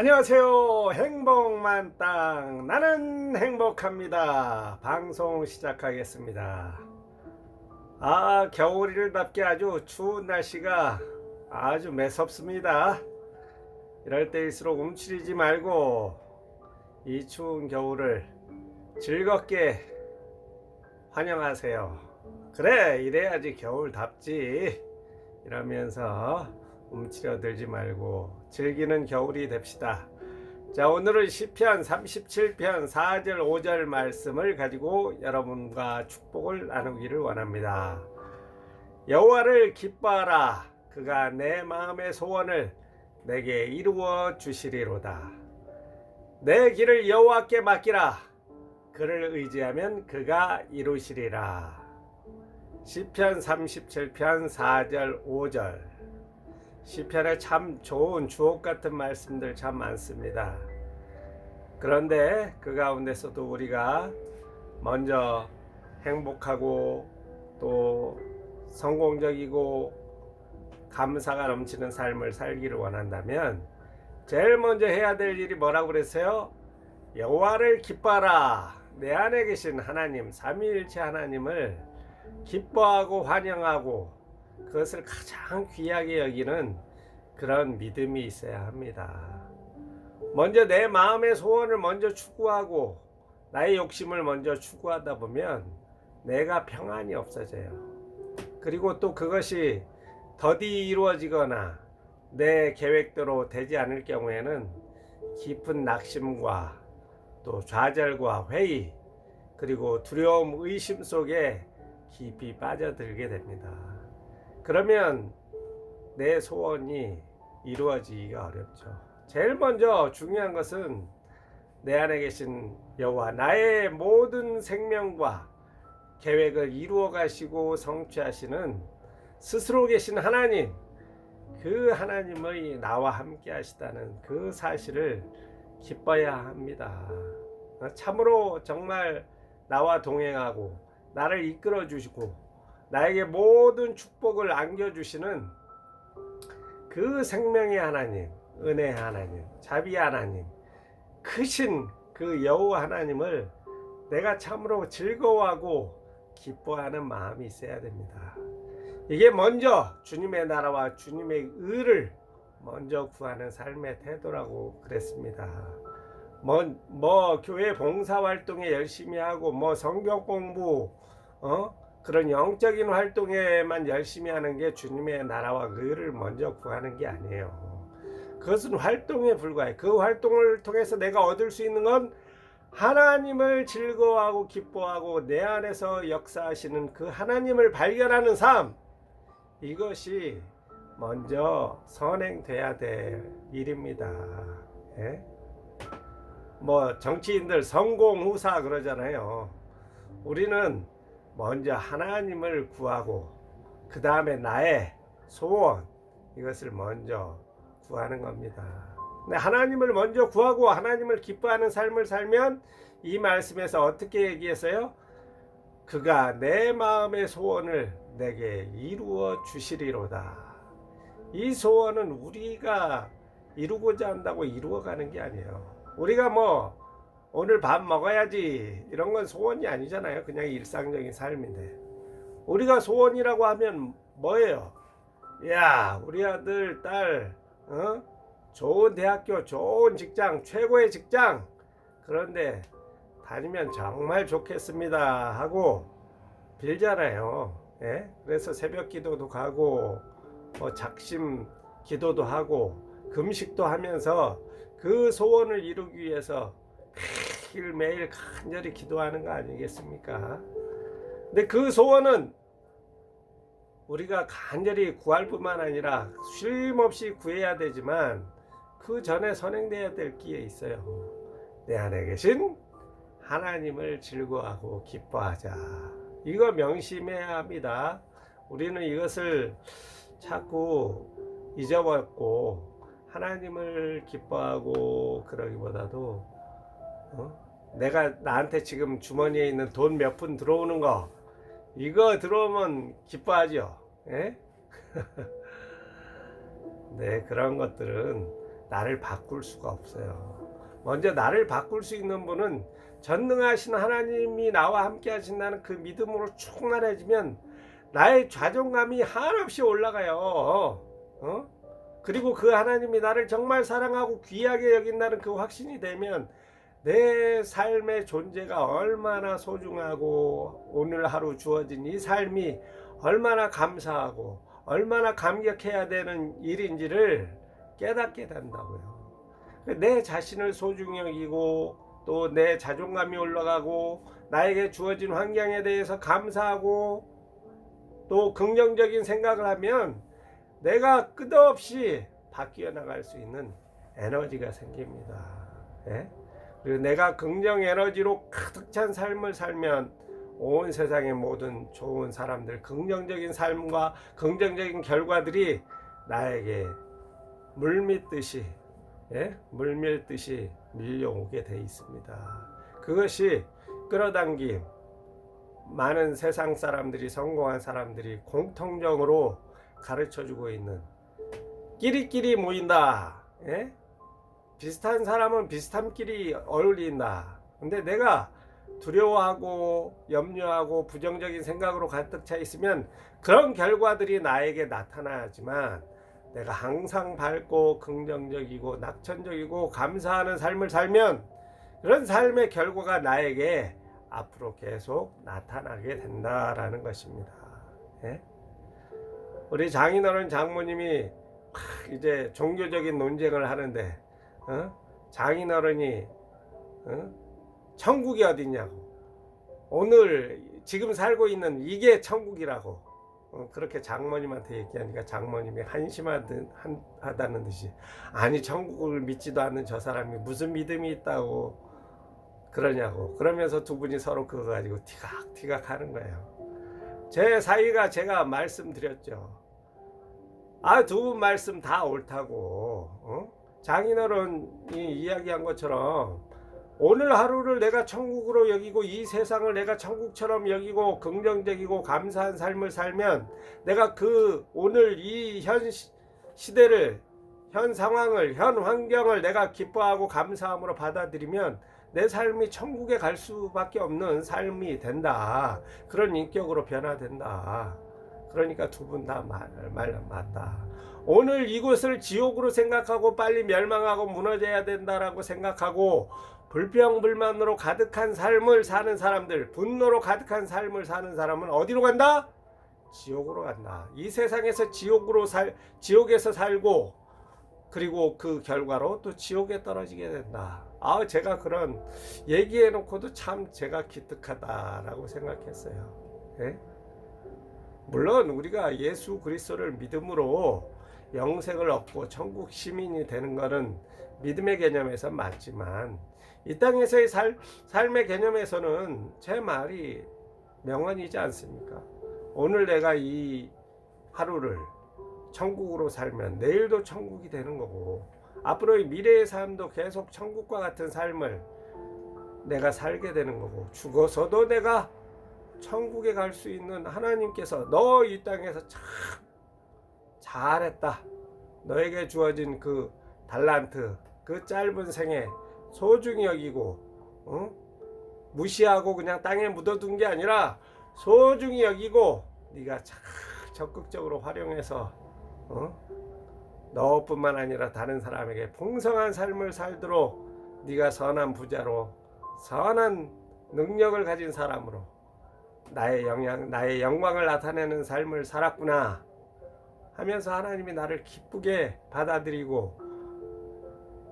안녕하세요. 행복만 땅. 나는 행복합니다. 방송 시작하겠습니다. 아, 겨울이를답게 아주 추운 날씨가 아주 매섭습니다. 이럴 때일수록 움츠리지 말고 이 추운 겨울을 즐겁게 환영하세요. 그래, 이래야지 겨울답지. 이러면서 움츠려들지 말고 즐기는 겨울이 됩시다. 자, 오늘은 시편 37편 4절 5절 말씀을 가지고 여러분과 축복을 나누기를 원합니다. 여호와를 기뻐하라 그가 내 마음의 소원을 내게 이루어 주시리로다. 내 길을 여호와께 맡기라 그를 의지하면 그가 이루시리라. 시편 37편 4절 5절 시편에 참 좋은 주옥 같은 말씀들 참 많습니다. 그런데 그 가운데서도 우리가 먼저 행복하고 또 성공적이고 감사가 넘치는 삶을 살기를 원한다면 제일 먼저 해야 될 일이 뭐라고 그랬어요? 여호와를 기뻐하라. 내 안에 계신 하나님, 삼위일체 하나님을 기뻐하고 환영하고 그것을 가장 귀하게 여기는 그런 믿음이 있어야 합니다. 먼저 내 마음의 소원을 먼저 추구하고 나의 욕심을 먼저 추구하다 보면 내가 평안이 없어져요. 그리고 또 그것이 더디 이루어지거나 내 계획대로 되지 않을 경우에는 깊은 낙심과 또 좌절과 회의 그리고 두려움, 의심 속에 깊이 빠져들게 됩니다. 그러면 내 소원이 이루어지기가 어렵죠. 제일 먼저 중요한 것은 내 안에 계신 여호와 나의 모든 생명과 계획을 이루어 가시고 성취하시는 스스로 계신 하나님 그 하나님의 나와 함께 하시다는 그 사실을 기뻐야 합니다. 참으로 정말 나와 동행하고 나를 이끌어 주시고 나에게 모든 축복을 안겨주시는 그 생명의 하나님, 은혜의 하나님, 자비의 하나님, 크신 그 여호와 하나님을 내가 참으로 즐거워하고 기뻐하는 마음이 있어야 됩니다. 이게 먼저 주님의 나라와 주님의 의를 먼저 구하는 삶의 태도라고 그랬습니다. 뭐, 뭐 교회 봉사 활동에 열심히 하고 뭐 성경 공부 어? 그런 영적인 활동에만 열심히 하는 게 주님의 나라와 의를 먼저 구하는 게 아니에요. 그것은 활동에 불과해. 그 활동을 통해서 내가 얻을 수 있는 건 하나님을 즐거워하고 기뻐하고 내 안에서 역사하시는 그 하나님을 발견하는 삶. 이것이 먼저 선행돼야 될 일입니다. 예? 뭐 정치인들 성공 후사 그러잖아요. 우리는 먼저 하나님을 구하고 그 다음에 나의 소원 이것을 먼저 구하는 겁니다. 하나님을 먼저 구하고 하나님을 기뻐하는 삶을 살면 이 말씀에서 어떻게 얘기했어요? 그가 내 마음의 소원을 내게 이루어 주시리로다. 이 소원은 우리가 이루고자 한다고 이루어가는 게 아니에요. 우리가 뭐 오늘 밥 먹어야지 이런 건 소원이 아니잖아요. 그냥 일상적인 삶인데 우리가 소원이라고 하면 뭐예요? 야 우리 아들 딸 어? 좋은 대학교 좋은 직장 최고의 직장 그런데 다니면 정말 좋겠습니다 하고 빌잖아요. 예? 그래서 새벽 기도도 가고 뭐 작심 기도도 하고 금식도 하면서 그 소원을 이루기 위해서 매일 간절히 기도하는 거 아니겠습니까? 근데 그 소원은 우리가 간절히 구할 뿐만 아니라 쉼없이 구해야 되지만 그 전에 선행돼야 될 기에 있어요. 내 안에 계신 하나님을 즐거워하고 기뻐하자. 이거 명심해야 합니다. 우리는 이것을 자꾸 잊어버렸고 하나님을 기뻐하고 그러기보다도 어? 내가 나한테 지금 주머니에 있는 돈 몇 푼 들어오는 거 이거 들어오면 기뻐하죠. 예? 네 그런 것들은 나를 바꿀 수가 없어요. 먼저 나를 바꿀 수 있는 분은 전능하신 하나님이 나와 함께 하신다는 그 믿음으로 충만해지면 나의 자존감이 한없이 올라가요. 어? 그리고 그 하나님이 나를 정말 사랑하고 귀하게 여긴다는 그 확신이 되면 내 삶의 존재가 얼마나 소중하고 오늘 하루 주어진 이 삶이 얼마나 감사하고 얼마나 감격해야 되는 일인지를 깨닫게 된다고요. 내 자신을 소중히 여기고 또 내 자존감이 올라가고 나에게 주어진 환경에 대해서 감사하고 또 긍정적인 생각을 하면 내가 끝없이 바뀌어 나갈 수 있는 에너지가 생깁니다. 예? 그리고 내가 긍정 에너지로 가득 찬 삶을 살면 온 세상의 모든 좋은 사람들, 긍정적인 삶과 긍정적인 결과들이 나에게 물밀듯이, 예? 물밀듯이 밀려오게 돼 있습니다. 그것이 끌어당김, 많은 세상 사람들이 성공한 사람들이 공통적으로 가르쳐 주고 있는 끼리끼리 모인다. 예? 비슷한 사람은 비슷함끼리 어울린다. 근데 내가 두려워하고 염려하고 부정적인 생각으로 가득 차 있으면 그런 결과들이 나에게 나타나지만 내가 항상 밝고 긍정적이고 낙천적이고 감사하는 삶을 살면 그런 삶의 결과가 나에게 앞으로 계속 나타나게 된다라는 것입니다. 예? 우리 장인어른 장모님이 막 이제 종교적인 논쟁을 하는데 어? 장인어른이 어? 천국이 어딨냐고 오늘 지금 살고 있는 이게 천국이라고 어, 그렇게 장모님한테 얘기하니까 장모님이 한심하다는 하다는 듯이 아니 천국을 믿지도 않는 저 사람이 무슨 믿음이 있다고 그러냐고 그러면서 두 분이 서로 그거 가지고 티각티각 하는 거예요 제 사위가 제가 말씀드렸죠 아 두 분 말씀 다 옳다고 어? 장인어른이 이야기한 것처럼 오늘 하루를 내가 천국으로 여기고 이 세상을 내가 천국처럼 여기고 긍정적이고 감사한 삶을 살면 내가 그 오늘 이 현 시대를 현 상황을 현 환경을 내가 기뻐하고 감사함으로 받아들이면 내 삶이 천국에 갈 수밖에 없는 삶이 된다. 그런 인격으로 변화된다. 그러니까 두 분 다 말, 말 맞다. 오늘 이곳을 지옥으로 생각하고 빨리 멸망하고 무너져야 된다라고 생각하고 불평불만으로 가득한 삶을 사는 사람들, 분노로 가득한 삶을 사는 사람은 어디로 간다? 지옥으로 간다. 이 세상에서 지옥으로 살, 지옥에서 살고, 그리고 그 결과로 또 지옥에 떨어지게 된다. 아, 제가 그런 얘기해 놓고도 참 제가 기특하다라고 생각했어요. 예? 물론 우리가 예수 그리스도를 믿음으로 영생을 얻고 천국 시민이 되는 것은 믿음의 개념에서 맞지만 이 땅에서의 살, 삶의 개념에서는 제 말이 명언이지 않습니까? 오늘 내가 이 하루를 천국으로 살면 내일도 천국이 되는 거고 앞으로의 미래의 삶도 계속 천국과 같은 삶을 내가 살게 되는 거고 죽어서도 내가 천국에 갈 수 있는 하나님께서 너 이 땅에서 참 잘했다. 너에게 주어진 그 달란트, 그 짧은 생에 소중히 여기고 어? 무시하고 그냥 땅에 묻어둔 게 아니라 소중히 여기고 네가 참 적극적으로 활용해서 어? 너뿐만 아니라 다른 사람에게 풍성한 삶을 살도록 네가 선한 부자로 선한 능력을 가진 사람으로 나의 영향, 나의 영광을 나타내는 삶을 살았구나 하면서 하나님이 나를 기쁘게 받아들이고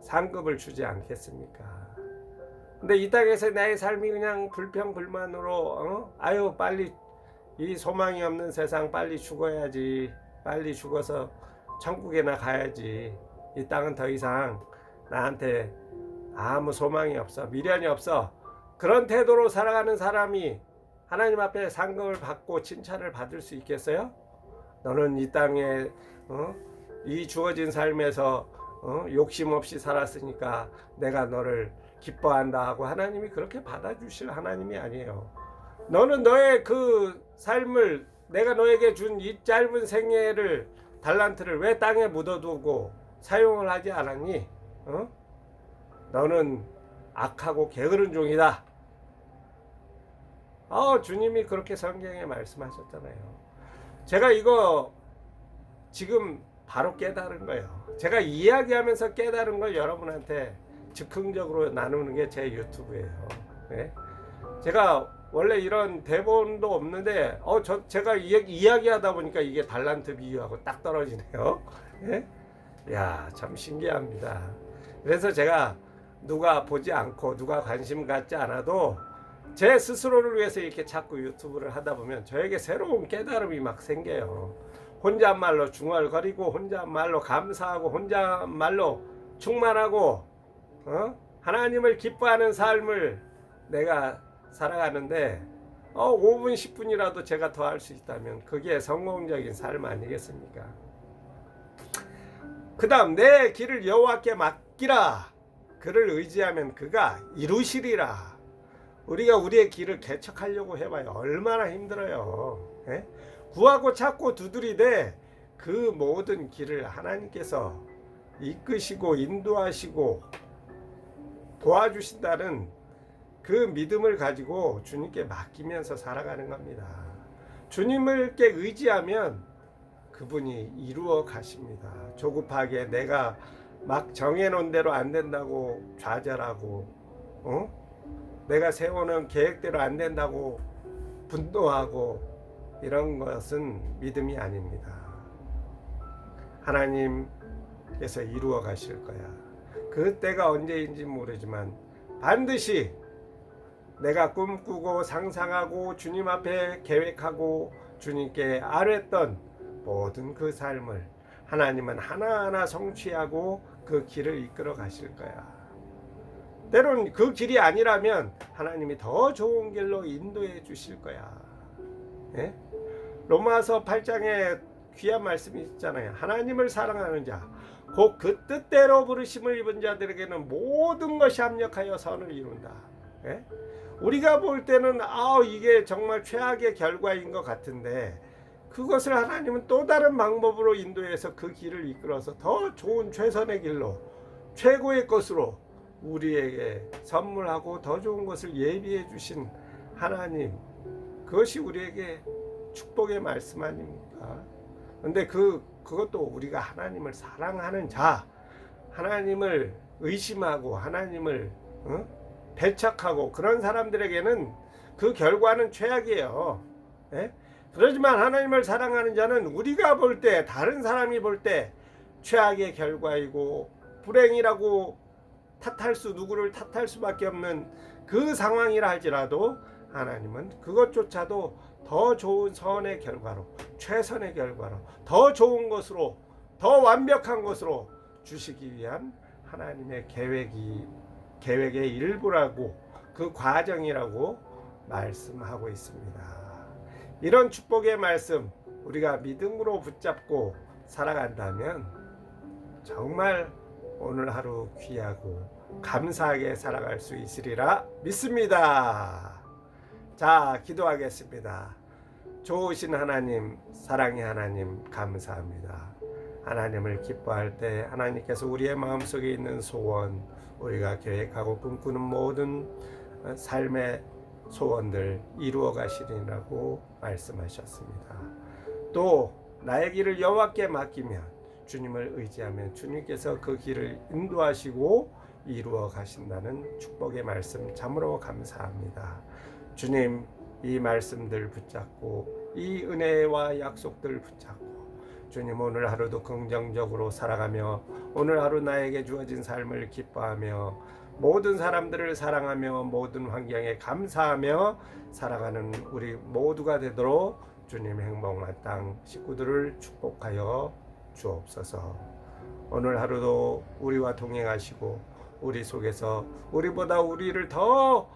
상급을 주지 않겠습니까? 근데 이 땅에서 나의 삶이 그냥 불평불만으로 어? 아유 빨리 이 소망이 없는 세상 빨리 죽어야지 빨리 죽어서 천국에나 가야지 이 땅은 더 이상 나한테 아무 소망이 없어 미련이 없어 그런 태도로 살아가는 사람이 하나님 앞에 상급을 받고 칭찬을 받을 수 있겠어요? 너는 이 땅에 어? 이 주어진 삶에서 어? 욕심 없이 살았으니까 내가 너를 기뻐한다 하고 하나님이 그렇게 받아주실 하나님이 아니에요. 너는 너의 그 삶을 내가 너에게 준 이 짧은 생애를 달란트를 왜 땅에 묻어두고 사용을 하지 않았니? 어? 너는 악하고 게으른 종이다. 어, 주님이 그렇게 성경에 말씀하셨잖아요. 제가 이거 지금 바로 깨달은 거예요. 제가 이야기하면서 깨달은 걸 여러분한테 즉흥적으로 나누는 게 제 유튜브예요. 예? 제가 원래 이런 대본도 없는데 어 저 제가 이야기, 이야기 하다 보니까 이게 달란트 비유하고 딱 떨어지네요. 예? 야, 참 신기합니다. 그래서 제가 누가 보지 않고 누가 관심 갖지 않아도 제 스스로를 위해서 이렇게 자꾸 유튜브를 하다 보면 저에게 새로운 깨달음이 막 생겨요. 혼잣말로 중얼거리고 혼잣말로 감사하고 혼잣말로 충만하고 어? 하나님을 기뻐하는 삶을 내가 살아가는데 어, 5분 10분이라도 제가 더 할 수 있다면 그게 성공적인 삶 아니겠습니까? 그다음 내 길을 여호와께 맡기라. 그를 의지하면 그가 이루시리라. 우리가 우리의 길을 개척하려고 해봐요. 얼마나 힘들어요. 예? 구하고 찾고 두드리되 그 모든 길을 하나님께서 이끄시고 인도하시고 도와주신다는 그 믿음을 가지고 주님께 맡기면서 살아가는 겁니다. 주님을 께 의지하면 그분이 이루어 가십니다. 조급하게 내가 막 정해놓은 대로 안 된다고 좌절하고, 어? 내가 세워놓은 계획대로 안 된다고 분노하고 이런 것은 믿음이 아닙니다. 하나님께서 이루어 가실 거야. 그 때가 언제인지 모르지만 반드시 내가 꿈꾸고 상상하고 주님 앞에 계획하고 주님께 아뢰던 모든 그 삶을 하나님은 하나하나 성취하고 그 길을 이끌어 가실 거야. 때론 그 길이 아니라면 하나님이 더 좋은 길로 인도해 주실 거야. 예? 로마서 8장에 귀한 말씀이 있잖아요. 하나님을 사랑하는 자, 곧 그 뜻대로 부르심을 입은 자들에게는 모든 것이 합력하여 선을 이룬다. 예? 우리가 볼 때는 아 이게 정말 최악의 결과인 것 같은데 그것을 하나님은 또 다른 방법으로 인도해서 그 길을 이끌어서 더 좋은 최선의 길로 최고의 것으로 우리에게 선물하고 더 좋은 것을 예비해 주신 하나님 그것이 우리에게 축복의 말씀 아닙니까? 근데 그 그것도 우리가 하나님을 사랑하는 자, 하나님을 의심하고 하나님을 어? 배척하고 그런 사람들에게는 그 결과는 최악이에요. 예? 그러지만 하나님을 사랑하는 자는 우리가 볼 때 다른 사람이 볼 때 최악의 결과이고 불행이라고 탓할 수 누구를 탓할 수밖에 없는 그 상황이라 할지라도 하나님은 그것조차도 더 좋은 선의 결과로 최선의 결과로 더 좋은 것으로 더 완벽한 것으로 주시기 위한 하나님의 계획이 계획의 일부라고 그 과정이라고 말씀하고 있습니다. 이런 축복의 말씀 우리가 믿음으로 붙잡고 살아간다면 정말 오늘 하루 귀하고 감사하게 살아갈 수 있으리라 믿습니다. 자, 기도하겠습니다. 좋으신 하나님, 사랑의 하나님, 감사합니다. 하나님을 기뻐할 때 하나님께서 우리의 마음속에 있는 소원, 우리가 계획하고 꿈꾸는 모든 삶의 소원들 이루어 가시리라고 말씀하셨습니다. 또 나의 길을 여호와께 맡기면 주님을 의지하면 주님께서 그 길을 인도하시고 이루어 가신다는 축복의 말씀 참으로 감사합니다. 주님 이 말씀들 붙잡고 이 은혜와 약속들 붙잡고 주님 오늘 하루도 긍정적으로 살아가며 오늘 하루 나에게 주어진 삶을 기뻐하며 모든 사람들을 사랑하며 모든 환경에 감사하며 살아가는 우리 모두가 되도록 주님 행복한 땅 식구들을 축복하여 주옵소서. 오늘 하루도 우리와 동행하시고 우리 속에서 우리보다 우리를 더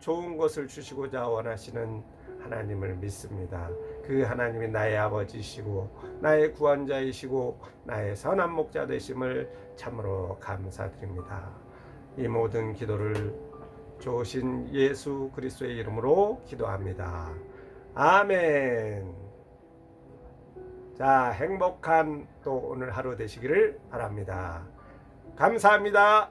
좋은 것을 주시고자 원하시는 하나님을 믿습니다. 그 하나님이 나의 아버지시고 나의 구원자이시고 나의 선한 목자 되심을 참으로 감사드립니다. 이 모든 기도를 좋으신 예수 그리스도의 이름으로 기도합니다. 아멘. 자, 행복한 또 오늘 하루 되시기를 바랍니다. 감사합니다.